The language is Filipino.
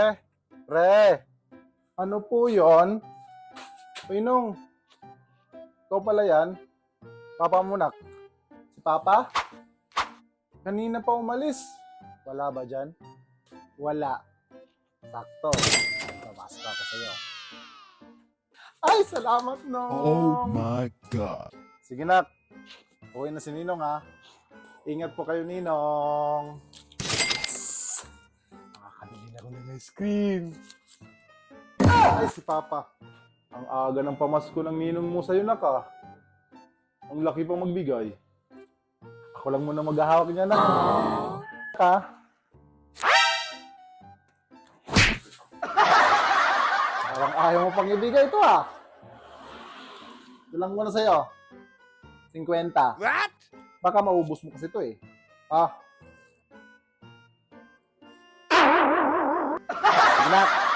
Pre, pre, ano po yon? Pinong, ikaw pala yan? Papa mo nak? Si Papa? Kanina pa umalis. Wala ba dyan? Wala. Sakto. Babasa ako sa'yo. Ay, salamat no. Oh my god. Sige nak. Okay na si Ninong ha. Ingat po kayo Ninong. Na cream. Ay, si Papa. Ang aga ng pamasko ng Ninong mo sa'yo nak ha. Ang laki pang magbigay. Ako lang muna maghahawak niya na. Ha? Parang ayaw mo pang ibigay ito ah. Ito lang muna sa'yo. 50. What? Baka maubos mo kasi ito eh. Ha? Sige na.